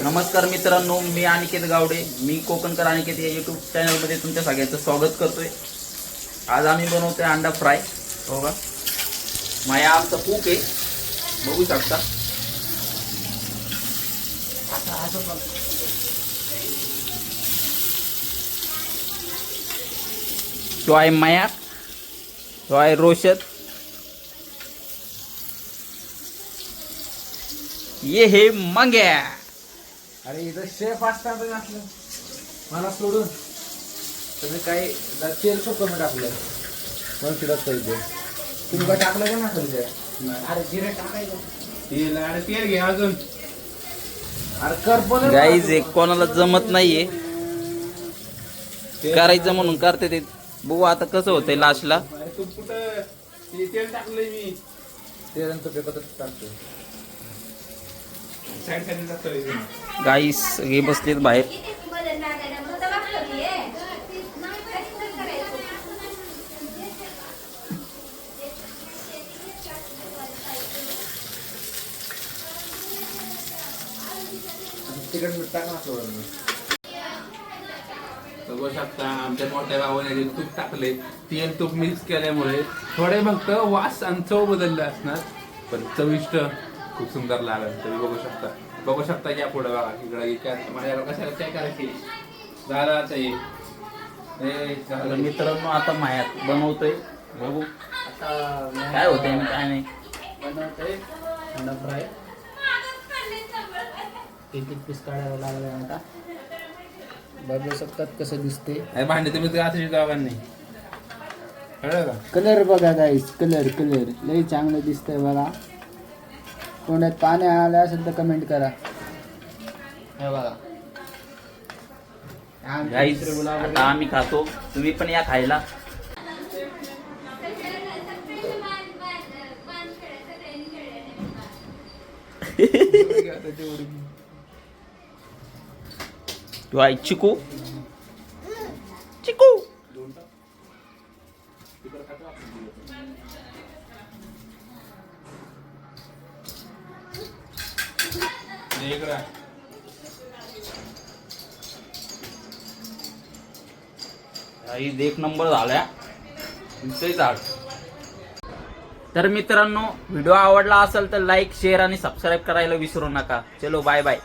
नमस्कार मित्रांनो मी अनिकेत गावडे मी कोकणकर अनिकेत या युट्यूब चॅनलमध्ये तुमच्या सगळ्यांचं स्वागत करतोय. आज आम्ही बनवतोय अंडा फ्राय. हो का? माया आमचा कूक आहे. बघू शकता. तो आहे माया. तो आहे रोशद. ये हे मंग्या. अरे इथं शेफ असतात ना आपलं. मला सोडून. तुम्ही काही तेल खूप कमी टाकलं पण शिडत पाहिजे तुम्ही काय टाकलं का ना ते? अरे जिरे टाकायचं. तेल अरे तेल घे अजून. अरे गाईज एक कोणाला जमत नाहीये. करायचं म्हणून करते ते. बघू आता कसं होतंय लास्टला तू कुठं ते तेल टाकलंय मी. तेल तो पेपर टाकतो गाईस हे बसलेत बाहेर. बघू शकता आमच्या मोठ्या भावाने तूप टाकले तेल तूप मिक्स केल्यामुळे थोडे फक्त वास आणि चव बदलले असणार. पण चविष्ट खूप सुंदर लागेल तुम्ही बघू शकता. बघू शकता या पुढे बघा इकडे काय माझ्याकडे कशाला काय करायची? झालं आता हे. हे. मित्रांनो आता मायात बनवतोय. बघू. काय होतंय आणि काय नाही. बनवतोय अंडा फ्राय. एक एक पीस काढायला लागले आता. बघू शकतात कसं दिसते हे भांडे तुम्ही घासायची जागा नाही कळलं का? कलर बघा गाईस कलर कलर लई चांगलं दिसतंय बघा. तोंडात पाणी आलं असेल तर कमेंट करा. हे बघा. आता आम्ही खातो. तुम्ही पण या खायला. तो आहे चिकू? चिकू. इकडं गाईज एक नंबर झाल्या झाड. तर मित्रांनो व्हिडिओ आवडला असेल तर लाईक शेअर आणि सबस्क्राईब करायला विसरू नका. चलो बाय बाय